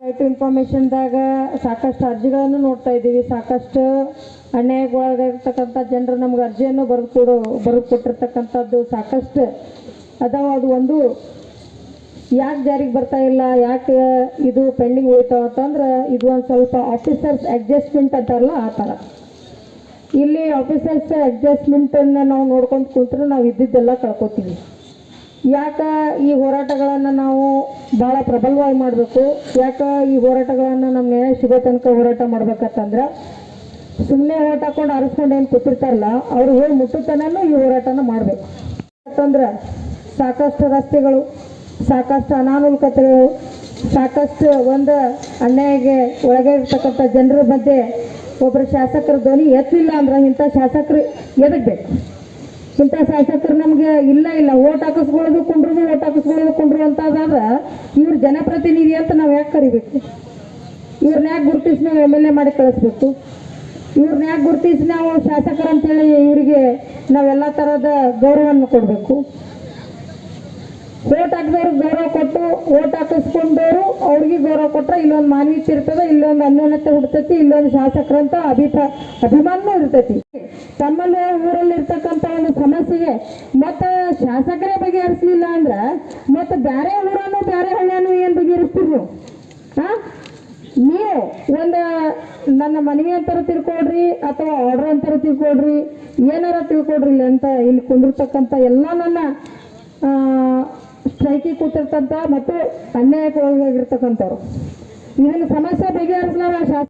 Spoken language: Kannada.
ರೈಟ್ ಟು ಇನ್ಫಾರ್ಮೇಶನ್ದಾಗ ಸಾಕಷ್ಟು ಅರ್ಜಿಗಳನ್ನು ನೋಡ್ತಾ ಇದ್ದೀವಿ. ಸಾಕಷ್ಟು ಅನ್ಯಾಯಗೊಳಗಾಗಿರ್ತಕ್ಕಂಥ ಜನರು ನಮ್ಗೆ ಅರ್ಜಿಯನ್ನು ಬರೆದು ಕೊಡು ಬರೆದು ಕೊಟ್ಟಿರ್ತಕ್ಕಂಥದ್ದು ಸಾಕಷ್ಟು ಅದಾವ ಅದು ಒಂದು ಯಾಕೆ ಜಾರಿಗೆ ಬರ್ತಾ ಇಲ್ಲ, ಯಾಕೆ ಇದು ಪೆಂಡಿಂಗ್ ಹೋಯ್ತಾವ ಅಂತಂದ್ರೆ ಇದು ಒಂದು ಸ್ವಲ್ಪ ಆಫೀಸರ್ಸ್ ಅಡ್ಜಸ್ಟ್ಮೆಂಟ್ ಅಂತಾರಲ್ಲ ಆ ಥರ ಇಲ್ಲಿ ಆಫೀಸರ್ಸ್ ಅಡ್ಜಸ್ಟ್ಮೆಂಟನ್ನು ನಾವು ನೋಡ್ಕೊಂಡು ಕುಂತ್ರೆ ನಾವು ಇದ್ದಿದ್ದೆಲ್ಲ ಕಳ್ಕೊತೀವಿ. ಯಾಕೆ ಈ ಹೋರಾಟಗಳನ್ನು ನಾವು ಭಾಳ ಪ್ರಬಲವಾಗಿ ಮಾಡಬೇಕು, ಯಾಕೆ ಈ ಹೋರಾಟಗಳನ್ನು ನಮ್ಮ ನ್ಯಾಯ ಸಿಗೋ ತನಕ ಹೋರಾಟ ಮಾಡ್ಬೇಕಂತಂದ್ರೆ ಸುಮ್ಮನೆ ಹೋರಾಟ ಹಾಕೊಂಡು ಅರಸ್ಕೊಂಡು ಏನು ಕೂತಿರ್ತಾರಲ್ಲ, ಅವ್ರು ಹೋಗಿ ಮುಟ್ಟುತನೂ ಈ ಹೋರಾಟನ ಮಾಡಬೇಕು. ಯಾಕಂದ್ರೆ ಸಾಕಷ್ಟು ರಸ್ತೆಗಳು, ಸಾಕಷ್ಟು ಅನಾನುಕೂಲತೆಗಳು, ಸಾಕಷ್ಟು ಒಂದು ಅನ್ಯಾಯಗೆ ಒಳಗೆ ಇರ್ತಕ್ಕಂಥ ಜನರ ಮಧ್ಯೆ ಒಬ್ಬರು ಶಾಸಕರ ಧ್ವನಿ ಎತ್ತಲಿಲ್ಲ ಅಂದ್ರೆ ಇಂಥ ಶಾಸಕರು ಎದಕ್ಕೆ ಬೇಕು ಇಂಥ ಶಾಸಕರು ನಮಗೆ ಇಲ್ಲ ಇಲ್ಲ. ಓಟ್ ಹಾಕಿಸ್ಕೊಳ್ಳೋದು ಕುಂಡ್ರು ಓಟ್ ಹಾಕಿಸ್ಕೊಳ್ಳೋದು ಕುಂಡ್ರು ಅಂತ ಅದಾದ್ರೆ ಇವ್ರು ಜನಪ್ರತಿನಿಧಿ ಅಂತ ನಾವು ಯಾಕೆ ಕರಿಬೇಕು? ಇವ್ರನ್ನ ಯಾಕೆ ಗುರುತಿಸಿ ನಾವು ಎಂ ಎಲ್ ಎ ಮಾಡಿ ಕಳಿಸ್ಬೇಕು? ಇವ್ರನ್ನ ಯಾಕೆ ಗುರುತಿಸಿ ನಾವು ಶಾಸಕರು ಅಂತೇಳಿ ಇವರಿಗೆ ನಾವೆಲ್ಲ ಥರದ ಗೌರವವನ್ನು ಕೊಡಬೇಕು? ಓಟ್ ಹಾಕಿದವ್ರು ಗೌರವ ಕೊಟ್ಟು ಓಟ್ ಹಾಕಿಸ್ಕೊಂಡವರು ಅವ್ರಿಗೆ ಗೌರವ ಕೊಟ್ಟರೆ ಇಲ್ಲೊಂದು ಮಾನ್ಯತೆ ಇರ್ತದೆ, ಇಲ್ಲೊಂದು ಅನ್ಯೋನ್ಯತೆ ಹುಡ್ತೈತಿ ಇಲ್ಲೊಂದು ಶಾಸಕರಂತ ಅಭಿಪ್ರಾಯ ಅಭಿಮಾನನೂ ಇರ್ತೈತಿ. ತಮ್ಮಲ್ಲಿ ಊರಲ್ಲಿ ಇರ್ತಕ್ಕಂಥ ಒಂದು ಸಮಸ್ಯೆಗೆ ಮತ್ತು ಶಾಸಕರೇ ಬಗೆಹರಿಸಲಿಲ್ಲ ಅಂದ್ರೆ ಮತ್ತು ಬೇರೆ ಊರನ್ನು ಬೇರೆ ಹಳ್ಳಿಯನ್ನು ಏನು ಬಗೆಹರಿಸ್ತೀರಿ ನೀವು ಹಾಂ ನೀವು ಒಂದು ನನ್ನ ಮನವಿ ಅಂತಾರ ತಿಳ್ಕೊಡ್ರಿ ಅಥವಾ ಆರ್ಡರ್ ಅಂತಾರ ತಿಳ್ಕೊಡ್ರಿ ಏನಾರ ತಿಳ್ಕೊಡ್ರಿ ಅಂತ ಇಲ್ಲಿ ಕುಂದಿರ್ತಕ್ಕಂಥ ಎಲ್ಲ ನನ್ನ ಸ್ಟ್ರೈಕಿಗೆ ಕೂತಿರ್ತಂಥ ಮತ್ತು ಅನ್ಯಾಯಕ್ಕೆ ಒಳಗಾಗಿರ್ತಕ್ಕಂಥವ್ರು ಇದನ್ನು ಸಮಸ್ಯೆ ಬಗೆಹರಿಸಲಾರ ಶಾಸ